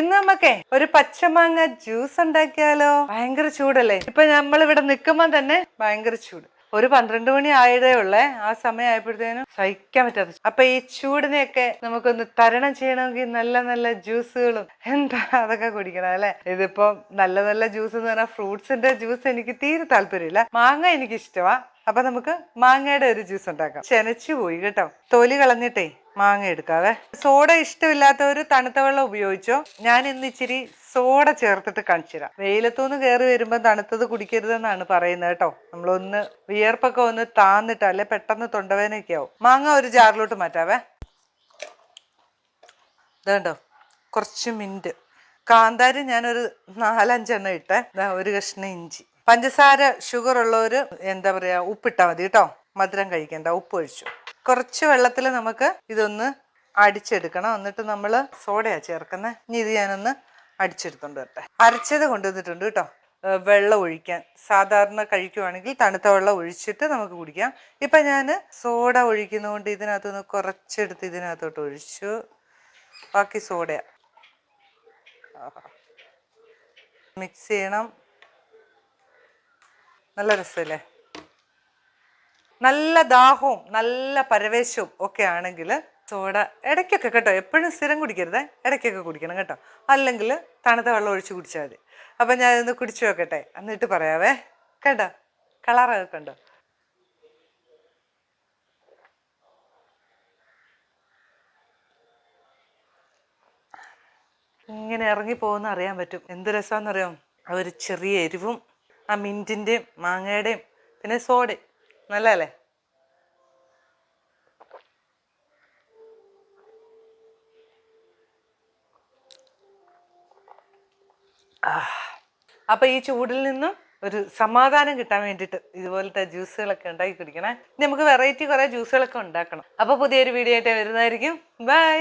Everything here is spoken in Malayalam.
ഇന്ന് നമുക്കേ ഒരു പച്ചമാങ്ങ ജ്യൂസ് ഉണ്ടാക്കിയാലോ? ഭയങ്കര ചൂടല്ലേ? ഇപ്പൊ നമ്മൾ ഇവിടെ നിൽക്കുമ്പോൾ തന്നെ ഭയങ്കര ചൂട്. ഒരു പന്ത്രണ്ട് മണി ആയതേ ഉള്ളേ. ആ സമയം ആയപ്പോഴത്തേനും സഹിക്കാൻ പറ്റാത്ത. അപ്പൊ ഈ ചൂടിനെയൊക്കെ നമുക്കൊന്ന് തരണം ചെയ്യണമെങ്കിൽ നല്ല നല്ല ജ്യൂസുകളും എന്താ അതൊക്കെ കുടിക്കണം അല്ലെ? ഇതിപ്പോ നല്ല നല്ല ജ്യൂസ് എന്ന് പറഞ്ഞാൽ ഫ്രൂട്ട്സിന്റെ ജ്യൂസ് എനിക്ക് തീരെ താല്പര്യമില്ല. മാങ്ങ എനിക്ക് ഇഷ്ടമാ അപ്പൊ നമുക്ക് മാങ്ങയുടെ ഒരു ജ്യൂസ് ഉണ്ടാക്കാം. ചെനച്ചു പോയി കേട്ടോ. തൊലി കളഞ്ഞിട്ടേ മാങ്ങ എടുക്കാവേ. സോഡ ഇഷ്ടമില്ലാത്തവർ തണുത്ത വെള്ളം ഉപയോഗിച്ചോ? ഞാൻ ഇന്ന് ഇച്ചിരി സോഡ ചേർത്തിട്ട് കാണിച്ചു തരാം വെയിലത്തുനിന്ന് കയറി വരുമ്പോൾ തണുത്തത് കുടിക്കരുതെന്നാണ് പറയുന്നത് കേട്ടോ. നമ്മളൊന്ന് വിയർപ്പൊക്കെ ഒന്ന് താന്നിട്ട് അല്ലെ പെട്ടെന്ന് തൊണ്ടവേനൊക്കെ ആവും. മാങ്ങ ഒരു ജാറിലോട്ട് മാറ്റാവേ. ഇതുണ്ടോ കുറച്ച് മിന്റ്. കാന്താരി ഞാനൊരു നാലഞ്ചെണ്ണം ഇട്ടേ. ഒരു കഷ്ണം ഇഞ്ചി. പഞ്ചസാര ഷുഗർ ഉള്ളവർ എന്താ പറയുക ഉപ്പിട്ടാൽ മതി കേട്ടോ. മധുരം കഴിക്കണ്ട ഉപ്പ് ഒഴിച്ചു. കുറച്ച് വെള്ളത്തിൽ നമുക്ക് ഇതൊന്ന് അടിച്ചെടുക്കണം. എന്നിട്ട് നമ്മൾ സോഡയാ ചേർക്കുന്നത് ഇനി ഇത് ഞാനൊന്ന് അടിച്ചെടുത്തോണ്ട് വരട്ടെ. അരച്ചത് കൊണ്ടുവന്നിട്ടുണ്ട് കേട്ടോ. വെള്ളം ഒഴിക്കാൻ. സാധാരണ കഴിക്കുവാണെങ്കിൽ തണുത്ത വെള്ളം ഒഴിച്ചിട്ട് നമുക്ക് കുടിക്കാം. ഇപ്പൊ ഞാൻ സോഡ ഒഴിക്കുന്നതുകൊണ്ട് ഇതിനകത്തുനിന്ന് കുറച്ചെടുത്ത് ഇതിനകത്തോട്ട് ഒഴിച്ചു. ബാക്കി സോഡയാ. മിക്സ് ചെയ്യണം. നല്ല രസമല്ലേ നല്ല ദാഹവും നല്ല പരവേശവും ഒക്കെ ആണെങ്കിൽ സോഡ ഇടയ്ക്കൊക്കെ കേട്ടോ എപ്പോഴും സ്ഥിരം കുടിക്കരുത് ഇടയ്ക്കൊക്കെ കുടിക്കണം കേട്ടോ. അല്ലെങ്കിൽ തണുത്ത വെള്ളം ഒഴിച്ച് കുടിച്ചാൽ മതി. അപ്പം ഞാൻ ഇന്ന് കുടിച്ചു നോക്കട്ടെ എന്നിട്ട് പറയാവേ. കേട്ടോ? കളറൊക്കെ കണ്ടോ? ഇങ്ങനെ ഇറങ്ങി പോകുന്ന അറിയാൻ പറ്റും. എന്ത് രസമാണെന്നറിയോ ഒരു ചെറിയ എരിവും ആ മിന്റിന്റെയും മാങ്ങയുടെയും പിന്നെ സോഡയും. നല്ലതല്ലേ? അപ്പൊ ഈ ചൂടിൽ നിന്നും ഒരു സമാധാനം കിട്ടാൻ വേണ്ടിയിട്ട് ഇതുപോലത്തെ ജ്യൂസുകളൊക്കെ ഉണ്ടാക്കി കുടിക്കണേ. നമുക്ക് വെറൈറ്റി കുറെ ജ്യൂസുകളൊക്കെ ഉണ്ടാക്കണം. അപ്പൊ പുതിയൊരു വീഡിയോ ആയിട്ട് വരുന്നതായിരിക്കും. ബൈ